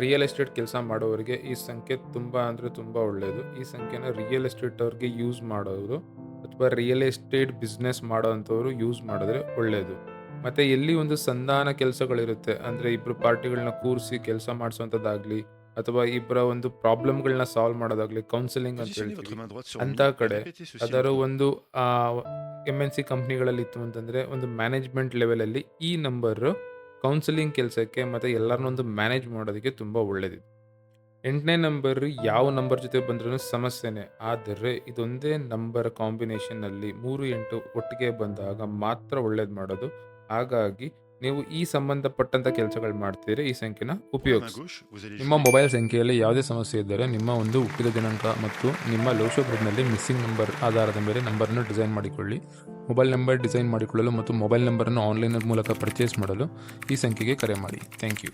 Real estate ಕೆಲಸ ಮಾಡೋರಿಗೆ ಈ ಸಂಖ್ಯೆ ತುಂಬ ಅಂದರೆ ತುಂಬ ಒಳ್ಳೆಯದು ಈ ಸಂಖ್ಯೆನ ರಿಯಲ್ ಎಸ್ಟೇಟ್ ಅವ್ರಿಗೆ ಯೂಸ್ ಮಾಡೋದು ಅಥವಾ ರಿಯಲ್ ಎಸ್ಟೇಟ್ ಬಿಸ್ನೆಸ್ ಮಾಡೋವಂಥವ್ರು ಯೂಸ್ ಮಾಡಿದ್ರೆ ಒಳ್ಳೆಯದು ಮತ್ತು ಎಲ್ಲಿ ಒಂದು ಸಂಧಾನ ಕೆಲಸಗಳಿರುತ್ತೆ ಅಂದರೆ ಇಬ್ಬರು ಪಾರ್ಟಿಗಳನ್ನ ಕೂರಿಸಿ ಕೆಲಸ ಮಾಡಿಸುವಂಥದ್ದಾಗಲಿ ಅಥವಾ ಇಬ್ಬರ ಒಂದು ಪ್ರಾಬ್ಲಮ್ಗಳನ್ನ ಸಾಲ್ವ್ ಮಾಡೋದಾಗಲಿ ಕೌನ್ಸಿಲಿಂಗ್ ಅಂತ ಹೇಳ್ತೀವಿ. ಅಂತ ಕಡೆ ಅದರ ಒಂದು ಎಂ ಎನ್ ಸಿ ಕಂಪ್ನಿಗಳಲ್ಲಿ ಇತ್ತು ಅಂತಂದರೆ ಒಂದು ಮ್ಯಾನೇಜ್ಮೆಂಟ್ ಲೆವೆಲಲ್ಲಿ ಈ ನಂಬರು ಕೌನ್ಸಿಲಿಂಗ್ ಕೆಲಸಕ್ಕೆ ಮತ್ತು ಎಲ್ಲರನ್ನೊಂದು ಮ್ಯಾನೇಜ್ ಮಾಡೋದಕ್ಕೆ ತುಂಬ ಒಳ್ಳೆಯದಿದೆ ಎಂಟನೇ ನಂಬರ್ ಯಾವ ನಂಬರ್ ಜೊತೆ ಬಂದ್ರೂ ಸಮಸ್ಯೆನೇ. ಆದರೆ ಇದೊಂದೇ ನಂಬರ್ ಕಾಂಬಿನೇಷನ್ನಲ್ಲಿ ಮೂರು ಎಂಟು ಒಟ್ಟಿಗೆ ಬಂದಾಗ ಮಾತ್ರ ಒಳ್ಳೇದು ಮಾಡೋದು. ಹಾಗಾಗಿ ನೀವು ಈ ಸಂಬಂಧಪಟ್ಟಂಥ ಕೆಲಸಗಳು ಮಾಡ್ತೀರಿ ಈ ಸಂಖ್ಯೆನ ಉಪಯೋಗ ಉಪಯೋಗಿಸಿ ನಿಮ್ಮ ಮೊಬೈಲ್ ಸಂಖ್ಯೆಯಲ್ಲಿ ಯಾವುದೇ ಸಮಸ್ಯೆ ಇದ್ದರೆ ನಿಮ್ಮ ಒಂದು ಹುಟ್ಟಿದ ದಿನಾಂಕ ಮತ್ತು ನಿಮ್ಮ ಲೋಶೋ ಗ್ರೂಪ್ನಲ್ಲಿ ಮಿಸ್ಸಿಂಗ್ ನಂಬರ್ ಆಧಾರದ ಮೇಲೆ ನಂಬರನ್ನು ಡಿಸೈನ್ ಮಾಡಿಕೊಳ್ಳಿ. ಮೊಬೈಲ್ ನಂಬರ್ ಡಿಸೈನ್ ಮಾಡಿಕೊಳ್ಳಲು ಮತ್ತು ಮೊಬೈಲ್ ನಂಬರನ್ನು ಆನ್ಲೈನ್ ಮೂಲಕ ಪರ್ಚೇಸ್ ಮಾಡಲು ಈ ಸಂಖ್ಯೆಗೆ ಕರೆ ಮಾಡಿ. Thank you.